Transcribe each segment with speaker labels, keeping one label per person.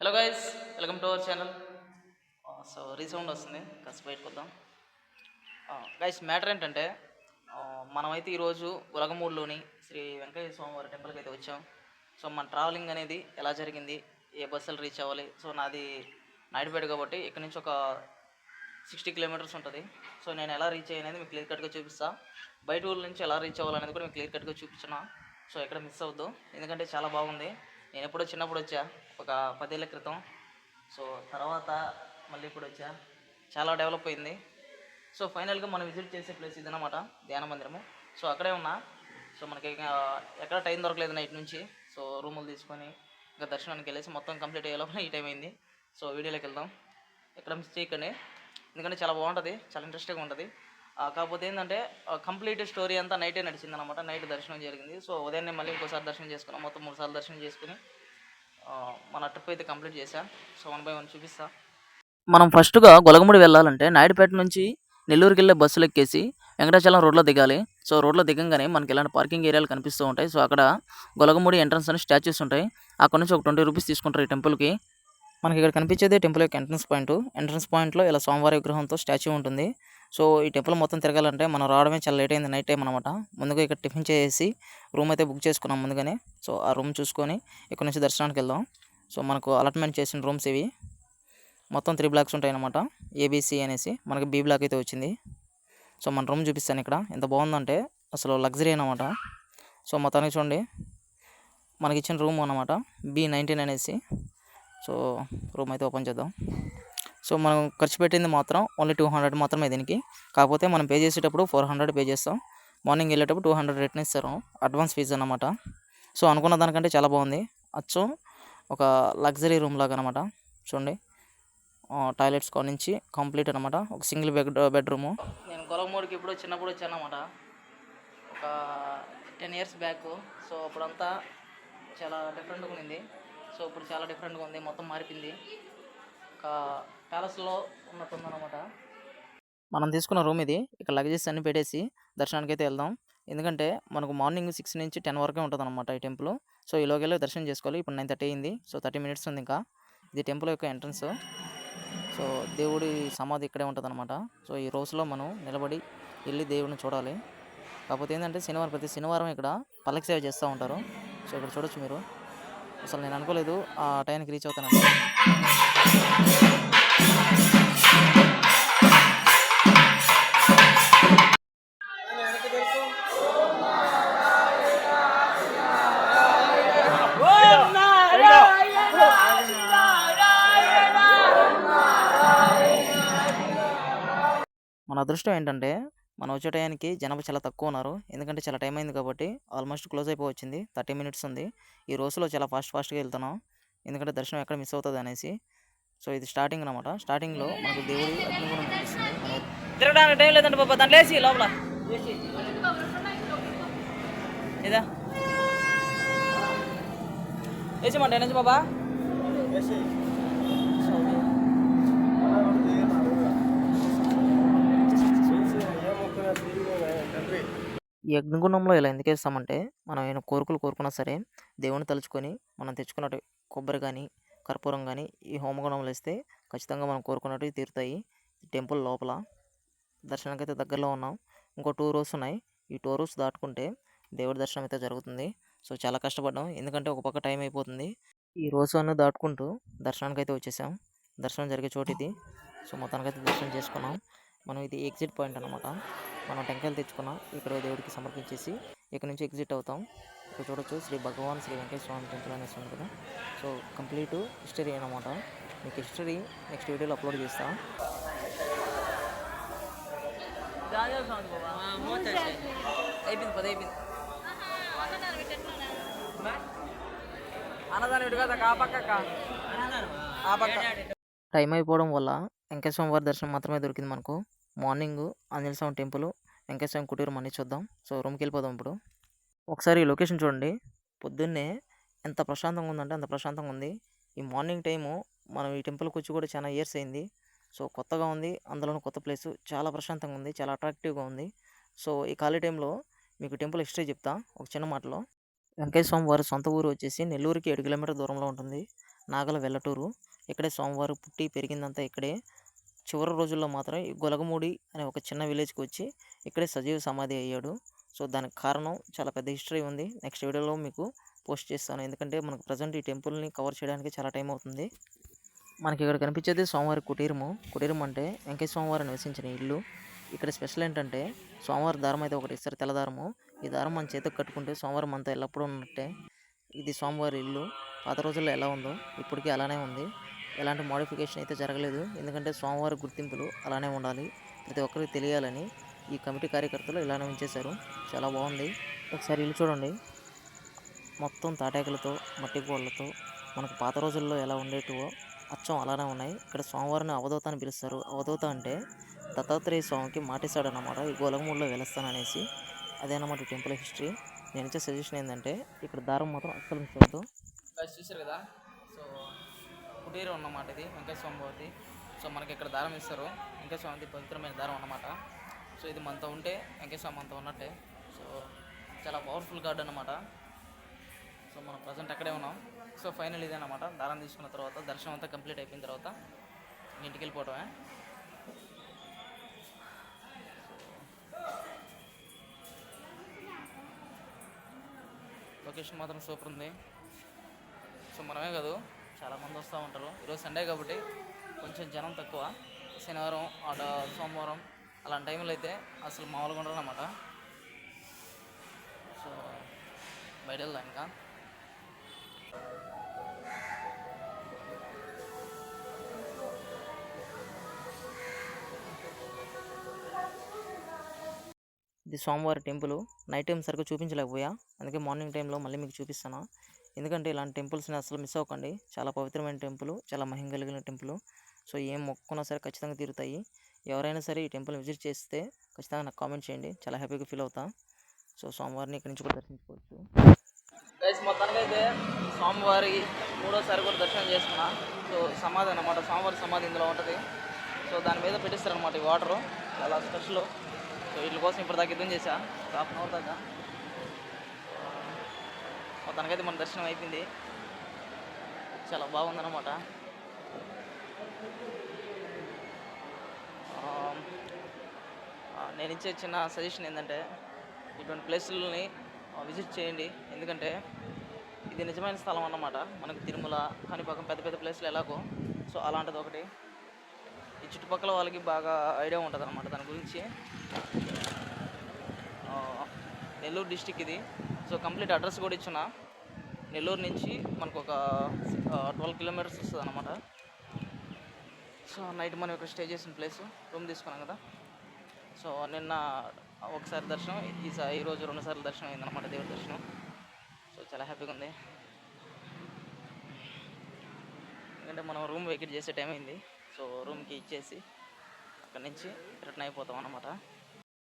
Speaker 1: Hello guys welcome to our channel so resound వస్తుంది. కాస్త బయటకు వద్దాం. Uh, గైస్ మ్యాటర్ ఏంటంటే uh, మనమైతే ఈరోజు ఉలగమూడులోని శ్రీ వెంకటేశ్వర స్వామివారి టెంపుల్కి అయితే వచ్చాం. సో మన ట్రావెలింగ్ అనేది ఎలా జరిగింది? ఏ బస్సులు రీచ్ అవ్వాలి? సో నాది నాయుడుపేట కాబట్టి ఇక్కడ నుంచి ఒక సిక్స్టీ కిలోమీటర్స్ ఉంటుంది. సో నేను ఎలా రీచ్ అయ్యేది మీకు క్లియర్ కట్గా చూపిస్తాను బయట ఊళ్ళ నుంచి ఎలా రీచ్ అవ్వాలనేది కూడా మీకు క్లియర్ కట్గా చూపించిన సో ఎక్కడ మిస్ అవ్వద్దు. ఎందుకంటే చాలా బాగుంది. నేను ఎప్పుడో చిన్నప్పుడు వచ్చా ఒక పదేళ్ళ క్రితం. సో తర్వాత మళ్ళీ ఇప్పుడు వచ్చా. చాలా డెవలప్ అయింది. సో ఫైనల్గా మనం విజిట్ చేసే ప్లేస్ ఇదనమాట ధ్యాన మందిరము. సో అక్కడే ఉన్నా. సో మనకి ఎక్కడ టైం దొరకలేదు నైట్ నుంచి. సో రూములు తీసుకొని ఇంకా దర్శనానికి వెళ్ళేసి మొత్తం కంప్లీట్ అయ్యే లోపల ఈ టైం అయింది. సో వీడియోలోకి వెళ్దాం. ఎక్కడ మిస్ చేయకండి. ఎందుకంటే చాలా బాగుంటుంది చాలా ఇంట్రెస్టింగ్గా ఉంటుంది. కాకపోతే ఏంటంటే కంప్లీట్ స్టోరీ అంతా నైటే నడిచింది అనమాట నైట్ దర్శనం జరిగింది. సో ఉదయాన్నే మళ్ళీ ఇంకోసారి దర్శనం చేసుకున్నాం. మొత్తం మూడు సార్లు దర్శనం చేసుకుని మన ట్రిప్ అయితే కంప్లీట్ చేశాను సో వన్ బై వన్ చూపిస్తా. మనం ఫస్ట్గా గొలగముడి వెళ్ళాలంటే నాయుడుపేట నుంచి నెల్లూరుకి వెళ్ళే బస్సులు ఎక్కేసి వెంకటాచలం రోడ్లో దిగాలి. సో రోడ్లో దిగంగానే మనకి ఇలాంటి పార్కింగ్ ఏరియాలు కనిపిస్తూ ఉంటాయి. సో అక్కడ గొలగముడి ఎంట్రన్స్ అని స్టాచ్యూస్ ఉంటాయి. అక్కడ నుంచి ఒక ట్వంటీ రూపీస్ తీసుకుంటారు ఈ టెంపుల్కి. మనకి ఇక్కడ కనిపించేది టెంపుల్ యొక్క ఎంట్రన్స్ పాయింట్. ఎంట్రన్స్ పాయింట్లో ఇలా స్వామివారి విగ్రహంతో స్టాచ్యూ ఉంటుంది. సో ఈ టెంపుల్ మొత్తం తిరగాలంటే మనం రావడమే చాలా లేట్ అయింది నైట్ టైం అనమాట ముందుగా ఇక్కడ టిఫిన్ చేసి రూమ్ అయితే బుక్ చేసుకున్నాం ముందుగానే. సో ఆ రూమ్ చూసుకొని ఇక్కడ నుంచి దర్శనానికి వెళ్దాం. సో మనకు అలాట్మెంట్ చేసిన రూమ్స్ ఇవి. మొత్తం త్రీ బ్లాక్స్ ఉంటాయి అనమాట ఏబీసీ అనేసి. మనకి బీ బ్లాక్ అయితే వచ్చింది. సో మన రూమ్ చూపిస్తాను ఇక్కడ. ఎంత బాగుందంటే అసలు లగ్జరీ అనమాట సో మొత్తానికి చూడండి. మనకి ఇచ్చిన రూమ్ అనమాట బీ నైన్టీన్ అనేసి. సో రూమ్ అయితే ఓపెన్ చేద్దాం. సో మనం ఖర్చు పెట్టింది మాత్రం ఓన్లీ టూ హండ్రెడ్ మాత్రమే దీనికి. కాకపోతే మనం పే చేసేటప్పుడు ఫోర్ హండ్రెడ్ పే చేస్తాం. మార్నింగ్ వెళ్ళేటప్పుడు టూ హండ్రెడ్ రిటర్న్ ఇస్తారు. అడ్వాన్స్ ఫీజు అనమాట సో అనుకున్న దానికంటే చాలా బాగుంది. అచ్చం ఒక లగ్జరీ రూమ్ లాగా అనమాట చూడండి. టాయిలెట్స్ కాడ నుంచి కంప్లీట్ అనమాట ఒక సింగిల్ బెడ్ బెడ్రూము. నేను గొలమూడికి ఇప్పుడు చిన్నప్పుడు వచ్చాను అనమాట ఒక టెన్ ఇయర్స్ బ్యాక్. సో అప్పుడంతా చాలా డిఫరెంట్గా ఉంది సో ఇప్పుడు చాలా డిఫరెంట్గా ఉంది మొత్తం మారిపోయింది. ఒక ప్యాలెస్లో ఉన్నట్టుందన్నమాట. మనం తీసుకున్న రూమ్ ఇది ఇక్కడ లగేజెస్ అన్ని పెట్టేసి దర్శనానికి అయితే వెళ్దాం. ఎందుకంటే మనకు మార్నింగ్ సిక్స్ నుంచి టెన్ వరకే ఉంటుంది అనమాట ఈ టెంపుల్. సో ఈ వెళ్ళి దర్శనం చేసుకోవాలి ఇప్పుడు నైన్ థర్టీ అయింది. సో థర్టీ మినిట్స్ ఉంది ఇంకా. ఇది టెంపుల్ యొక్క ఎంట్రన్స్. సో దేవుడి సమాధి ఇక్కడే ఉంటుంది అనమాట సో ఈ రోజులో మనం నిలబడి వెళ్ళి దేవుడిని చూడాలి. కాకపోతే ఏంటంటే శనివారం ప్రతి శనివారం ఇక్కడ పల్లకి సేవ చేస్తూ ఉంటారు. సో ఇక్కడ చూడొచ్చు మీరు. అసలు నేను అనుకోలేదు ఆ టైంకి రీచ్ అవుతాను మన అదృష్టం ఏంటంటే మనం వచ్చే టైంకి జనాభా చాలా తక్కువ ఉన్నారు. ఎందుకంటే చాలా టైం అయింది కాబట్టి ఆల్మోస్ట్ క్లోజ్ అయిపోవచ్చింది. థర్టీ మినిట్స్ ఉంది. ఈ రోజులో చాలా ఫాస్ట్ ఫాస్ట్గా వెళ్తున్నాం. ఎందుకంటే దర్శనం ఎక్కడ మిస్ అవుతుంది అనేసి. సో ఇది స్టార్టింగ్ అనమాట స్టార్టింగ్లో మనకు దేవుడి అగ్ని కూడా కనిపిస్తుంది. తిరగడానికి టైం లేదండి బాబా. దాంట్లో వేసి లోపల. ఇదా. వేసేమంటే నుంచి బాబా. ఈ అగ్నిగుండంలో ఇలా ఎందుకు వేస్తామంటే మనం ఏమైనా కోరికలు కోరుకున్నా సరే దేవుని తలుచుకొని మనం తెచ్చుకున్నట్టు కొబ్బరి కానీ కర్పూరం కానీ ఈ హోమగుండంలో వేస్తే ఖచ్చితంగా మనం కోరుకున్నట్టు తీరుతాయి. టెంపుల్ లోపల దర్శనానికి అయితే దగ్గరలో ఉన్నాం. ఇంకో టూ రోస్ ఉన్నాయి. ఈ టూ రోస్ దాటుకుంటే దేవుడి దర్శనం అయితే జరుగుతుంది. సో చాలా కష్టపడ్డాం. ఎందుకంటే ఒక పక్క టైం అయిపోతుంది. ఈ రోజు అన్న దాటుకుంటూ దర్శనానికి అయితే వచ్చేసాం. దర్శనం జరిగే చోటు ఇది సో మొత్తానికైతే దర్శనం చేసుకున్నాం. మనం ఇది ఎగ్జిట్ పాయింట్ అనమాట మనం టెంకాయలు తెచ్చుకున్నాం. ఇక్కడ దేవుడికి సమర్పించేసి ఇక్కడ నుంచి ఎగ్జిట్ అవుతాం. ఇక్కడ చూడొచ్చు శ్రీ భగవాన్ శ్రీ వెంకటేశ్వర స్వామి టెంపుల్ అనేసి ఉంది కదా. సో కంప్లీట్ హిస్టరీ అనమాట మీకు హిస్టరీ నెక్స్ట్ వీడియోలో అప్లోడ్ చేస్తాం. టైం అయిపోవడం వల్ల వెంకటేశ్వర వారి దర్శనం మాత్రమే దొరికింది మనకు. మార్నింగ్ ఆంజనేయ స్వామి టెంపుల్ వెంకటేశ్వరం స్వామి కుటీరం చూద్దాం. సో రూమ్కి వెళ్ళిపోదాం ఇప్పుడు. ఒకసారి ఈ లొకేషన్ చూడండి. పొద్దున్నే ఎంత ప్రశాంతంగా ఉందంటే అంత ప్రశాంతంగా ఉంది. ఈ మార్నింగ్ టైము మనం ఈ టెంపుల్కి వచ్చి కూడా చాలా ఇయర్స్ అయింది. సో కొత్తగా ఉంది. అందులోనూ కొత్త ప్లేసు. చాలా ప్రశాంతంగా ఉంది. చాలా అట్రాక్టివ్గా ఉంది. సో ఈ ఖాళీ టైంలో మీకు టెంపుల్ హిస్టరీ చెప్తా. ఒక చిన్న మాటలో. వెంకటేశ్వర స్వామి వారి సొంత ఊరు వచ్చేసి నెల్లూరుకి ఏడు కిలోమీటర్ దూరంలో ఉంటుంది. నాగల వెల్లటూరు. ఇక్కడే స్వామివారు పుట్టి పెరిగిందంతా ఇక్కడే. చివరి రోజుల్లో మాత్రం ఈ గొలగమూడి అనే ఒక చిన్న విలేజ్కి వచ్చి ఇక్కడే సజీవ సమాధి అయ్యాడు. సో దానికి కారణం చాలా పెద్ద హిస్టరీ ఉంది. నెక్స్ట్ వీడియోలో మీకు పోస్ట్ చేస్తాను. ఎందుకంటే మనకు ప్రజెంట్ ఈ టెంపుల్ని కవర్ చేయడానికి చాలా టైం అవుతుంది. మనకి ఇక్కడ కనిపించేది సోమవారి కుటీరము. కుటీరం అంటే వెంకయ్య స్వామివారు నివసించిన ఇల్లు. ఇక్కడ స్పెషల్ ఏంటంటే స్వామివారి దారం అయితే ఒకటి ఇస్తారు తెల్లదారము. ఈ దారం మన చేతికి కట్టుకుంటే సోమవారం మనతో ఎల్లప్పుడూ ఉన్నట్టే. ఇది స్వామివారి ఇల్లు. పాత రోజుల్లో ఎలా ఉందో ఇప్పటికీ అలానే ఉంది. ఎలాంటి మోడిఫికేషన్ అయితే జరగలేదు. ఎందుకంటే స్వామివారి గుర్తింపులు అలానే ఉండాలి. ప్రతి ఒక్కరికి తెలియాలని ఈ కమిటీ కార్యకర్తలు ఇలానే ఉంచేశారు. చాలా బాగుంది. ఒకసారి ఇల్లు చూడండి. మొత్తం తాటాకులతో మట్టి గోళ్ళతో మనకు పాత రోజుల్లో ఎలా ఉండేటివో అచ్చం అలానే ఉన్నాయి. ఇక్కడ స్వామివారిని అవధూత అని పిలుస్తారు. అవధూత అంటే దత్తాత్రేయ స్వామికి మాటేశాడనమాట ఈ గోలగమూడిలో వెలుస్తాననేసి అదేనమాట టెంపుల్ హిస్టరీ. నేను ఇచ్చే సజెషన్ ఏంటంటే ఇక్కడ దారం మాత్రం అస్సలు చూద్దాం చూసారు కదా? సో కుటీరం అన్నమాట ఇది వెంకయ్య స్వామి సో మనకి ఇక్కడ దారం ఇస్తారు. వెంకయ్య పవిత్రమైన దారం అన్నమాట. సో ఇది మనతో ఉంటే వెంకటస్వామి స్వామి మనతో ఉన్నట్టే. సో చాలా పవర్ఫుల్ గార్డ్ అన్నమాట. సో మనం ప్రజెంట్ అక్కడే ఉన్నాం. సో ఫైనల్ ఇదేనమాట దారం తీసుకున్న తర్వాత దర్శనం అంతా కంప్లీట్ అయిపోయిన తర్వాత ఇంటికి వెళ్ళిపోవటమే. లొకేషన్ మాత్రం సూపర్ ఉంది. సో మనమే కాదు చాలామంది వస్తూ ఉంటారు. ఈరోజు సండే కాబట్టి కొంచెం జనం తక్కువ. శనివారం అట సోమవారం అలాంటి టైంలో అయితే అసలు మామూలుగా ఉండరు అనమాట సో బయట వెళ్దాం ఇంకా. ఇది స్వామివారి టెంపుల్. నైట్ టైం సరిగ్గా చూపించలేకపోయా. అందుకే మార్నింగ్ టైంలో మళ్ళీ మీకు చూపిస్తాను. ఎందుకంటే ఇలాంటి టెంపుల్స్ని అసలు మిస్ అవ్వకండి. చాలా పవిత్రమైన టెంపుల్ చాలా మహిమ కలిగిన టెంపుల్. సో ఏం మొక్కున్నా సరే ఖచ్చితంగా తీరుతాయి. ఎవరైనా సరే ఈ టెంపుల్ విజిట్ చేస్తే ఖచ్చితంగా నాకు కామెంట్ చేయండి. చాలా హ్యాపీగా ఫీల్ అవుతా. సో స్వామివారిని ఇక్కడి నుంచి కూడా దర్శించుకోవచ్చు. గైస్ మొత్తానికి అయితే స్వామివారి మూడోసారి కూడా దర్శనం చేసుకున్నా. సో సమాధి అనమాట స్వామివారి సమాధి ఇందులో ఉంటుంది. సో దాని మీద పెట్టిస్తారనమాట ఈ వాటరు. చాలా స్పెషల్. సో వీటి కోసం ఇప్పుడు దాకా యుద్ధం చేశా. హాఫ్ అన్ అవర్ దాకా. మొత్తానికైతే మన దర్శనం అయిపోయింది. చాలా బాగుందన్నమాట. నేను ఇచ్చే చిన్న సజెషన్ ఏంటంటే ఇటువంటి ప్లేసులని విజిట్ చేయండి. ఎందుకంటే ఇది నిజమైన స్థలం అన్నమాట. మనకు తిరుమల కాణిపాకం పెద్ద పెద్ద ప్లేసులు ఎలాగో. సో అలాంటిది ఒకటి. ఈ చుట్టుపక్కల వాళ్ళకి బాగా ఐడియా ఉంటుంది అనమాట దాని గురించి. నెల్లూరు డిస్టిక్ ఇది. సో కంప్లీట్ అడ్రస్ కూడా ఇచ్చిన నెల్లూరు నుంచి మనకు ఒక ట్వెల్వ్ కిలోమీటర్స్ వస్తుంది అనమాట సో నైట్ మనం ఇక్కడ స్టే చేసిన ప్లేస్ రూమ్ తీసుకున్నాం కదా. సో నిన్న ఒకసారి దర్శనం ఈసారి ఈరోజు రెండుసార్లు దర్శనం అయిందనమాట దేవుడి దర్శనం. సో చాలా హ్యాపీగా ఉంది. ఎందుకంటే మనం రూమ్ వెకెట్ చేసే టైం అయింది. సో రూమ్కి ఇచ్చేసి అక్కడి నుంచి రిటర్న్ అయిపోతాం అనమాట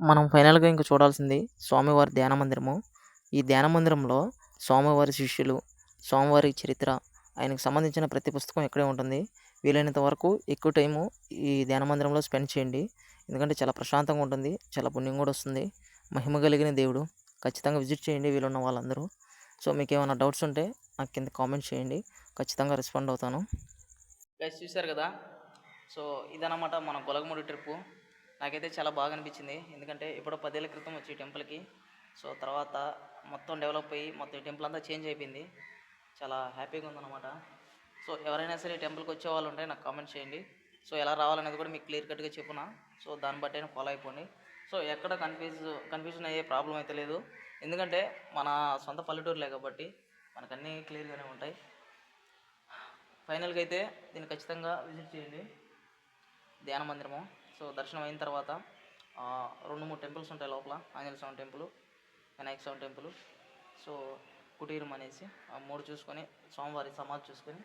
Speaker 1: మనం ఫైనల్గా ఇంకా చూడాల్సింది స్వామివారి ధ్యాన మందిరము. ఈ ధ్యాన మందిరంలో స్వామివారి శిష్యులు స్వామివారి చరిత్ర ఆయనకు సంబంధించిన ప్రతి పుస్తకం ఇక్కడే ఉంటుంది. వీలైనంత వరకు ఎక్కువ టైము ఈ ధ్యాన మందిరంలో స్పెండ్ చేయండి. ఎందుకంటే చాలా ప్రశాంతంగా ఉంటుంది చాలా పుణ్యం కూడా వస్తుంది. మహిమ కలిగిన దేవుడు. ఖచ్చితంగా విజిట్ చేయండి వీలున్న వాళ్ళందరూ. సో మీకు ఏమైనా డౌట్స్ ఉంటే నాకు కింద కామెంట్ చేయండి. ఖచ్చితంగా రెస్పాండ్ అవుతాను. గైస్ చూశారు కదా? సో ఇదన్నమాట మన గొలగమూడి ట్రిప్పు. నాకైతే చాలా బాగా అనిపించింది. ఎందుకంటే ఎప్పుడో పదేళ్ళ క్రితం వచ్చి టెంపుల్కి. సో తర్వాత మొత్తం డెవలప్ అయ్యి మొత్తం ఈ టెంపుల్ అంతా చేంజ్ అయిపోయింది. చాలా హ్యాపీగా ఉందన్నమాట. సో ఎవరైనా సరే టెంపుల్కి వచ్చే వాళ్ళు ఉంటే నాకు కామెంట్ చేయండి. సో ఎలా రావాలనేది కూడా మీకు క్లియర్ కట్గా చెప్పున. సో దాన్ని బట్టి అయినా ఫాలో అయిపోండి. సో ఎక్కడ కన్ఫ్యూజ్ కన్ఫ్యూజన్ అయ్యే ప్రాబ్లం అయితే లేదు. ఎందుకంటే మన సొంత పల్లెటూరులే కాబట్టి మనకన్నీ క్లియర్గానే ఉంటాయి. ఫైనల్గా అయితే దీన్ని ఖచ్చితంగా విజిట్ చేయండి. ధ్యాన మందిరము. సో దర్శనం అయిన తర్వాత రెండు మూడు టెంపుల్స్ ఉంటాయి లోపల. Anjaneya Swamy temple. Vinayaka Swamy temple. So కుటీరం అనేసి ఆ మూడు చూసుకొని స్వామివారి సమాధి చూసుకొని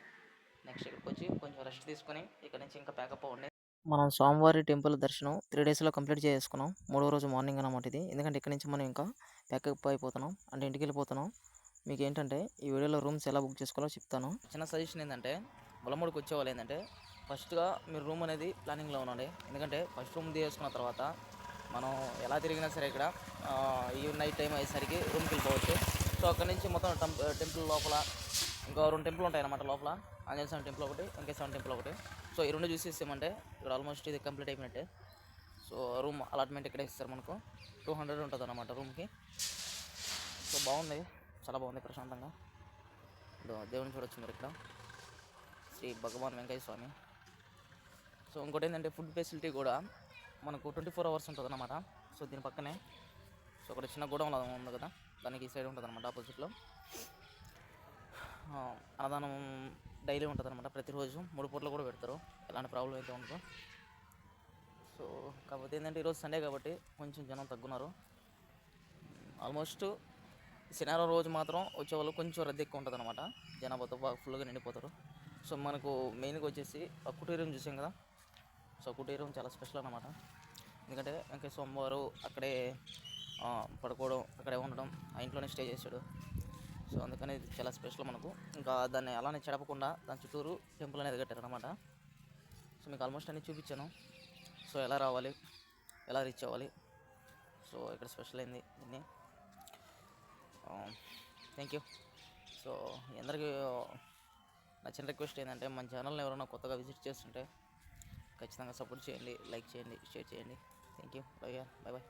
Speaker 1: నెక్స్ట్ ఇక్కడికి వచ్చి కొంచెం రెస్ట్ తీసుకొని ఇక్కడ నుంచి ఇంకా ప్యాకప్ అవ్వండి. మనం స్వామివారి టెంపుల్ దర్శనం త్రీ డేస్లో కంప్లీట్ చేసుకున్నాం మూడో రోజు మార్నింగ్ అనమాట ఇది. ఎందుకంటే ఇక్కడ నుంచి మనం ఇంకా ప్యాకప్ అయిపోతున్నాం. అంటే ఇంటికి వెళ్ళిపోతున్నాం. మీకు ఏంటంటే ఈ వీడియోలో రూమ్స్ ఎలా బుక్ చేసుకోవాలో చెప్తాను. చిన్న సజెషన్ ఏంటంటే బొలమూడికి వచ్చేవాళ్ళు ఏంటంటే ఫస్ట్గా మీరు రూమ్ అనేది ప్లానింగ్లో ఉండండి ఎందుకంటే ఫస్ట్ రూమ్ తీసుకున్న తర్వాత మనం ఎలా తిరిగినా సరే ఇక్కడ ఈ నైట్ టైం అయ్యేసరికి రూమ్కి వెళ్ళిపోవచ్చు. సో అక్కడ నుంచి మొత్తం టెంప్ టెంపుల్ లోపల ఇంకా రెండు టెంపుల్ ఉంటాయి అన్నమాట లోపల. ఆంజనేయ స్వామి టెంపుల్ ఒకటి వెంకటేశ్వర టెంపుల్ ఒకటి. సో ఈ రెండు చూసేసామంటే ఇక్కడ ఆల్మోస్ట్ ఇది కంప్లీట్ అయిపోయినట్టే. సో రూమ్ అలాట్మెంట్ ఇక్కడే ఇస్తారు మనకు. టూ హండ్రెడ్ ఉంటుంది అన్నమాట రూమ్కి సో బాగుంది. చాలా బాగుంది ప్రశాంతంగా. ఇదో దేవుని చూడొచ్చు మీరు ఇక్కడ. శ్రీ భగవాన్ వెంకయ్య స్వామి. సో ఇంకోటి ఏంటంటే ఫుడ్ ఫెసిలిటీ కూడా మనకు ట్వంటీ ఫోర్ అవర్స్ ఉంటుంది అనమాట సో దీని పక్కనే సో అక్కడ చిన్న గోడౌన్ ఉంది కదా దానికి ఈ సైడ్ ఉంటుంది అనమాట ఆపోజిట్లో అన్నదానం డైలీ ఉంటుంది అనమాట ప్రతిరోజు మూడు పూటలు కూడా పెడతారు ఎలాంటి ప్రాబ్లం అయితే ఉండదు. సో కాకపోతే ఏంటంటే ఈరోజు సండే కాబట్టి కొంచెం జనం తగ్గున్నారు. ఆల్మోస్ట్ శనివారం రోజు మాత్రం వచ్చేవాళ్ళు కొంచెం రద్దీ ఎక్కువ ఉంటుంది అనమాట జనాభాతో బాగా ఫుల్గా నిండిపోతారు. సో మనకు మెయిన్గా వచ్చేసి ఆ కుటీరం చూసాం కదా సో కుటీరం చాలా స్పెషల్ అనమాట ఎందుకంటే ఇంకా సోమవారు అక్కడే పడుకోవడం అక్కడే ఉండడం ఆ ఇంట్లోనే స్టే చేశాడు. సో అందుకని ఇది చాలా స్పెషల్ మనకు. ఇంకా దాన్ని అలానే చెడపకుండా దాని చుట్టూరు టెంపుల్ అనేది కట్టారు అనమాట సో మీకు ఆల్మోస్ట్ అన్నీ చూపించాను. సో ఎలా రావాలి ఎలా రీచ్ అవ్వాలి. సో ఇక్కడ స్పెషల్ అయింది దీన్ని. Thank you. సో అందరికీ నచ్చిన చిన్న రిక్వెస్ట్ ఏంటంటే మన ఛానల్ని ఎవరైనా కొత్తగా విజిట్ చేస్తుంటే ఖచ్చితంగా సపోర్ట్ చేయండి లైక్ చేయండి షేర్ చేయండి. Thank you bye bye bye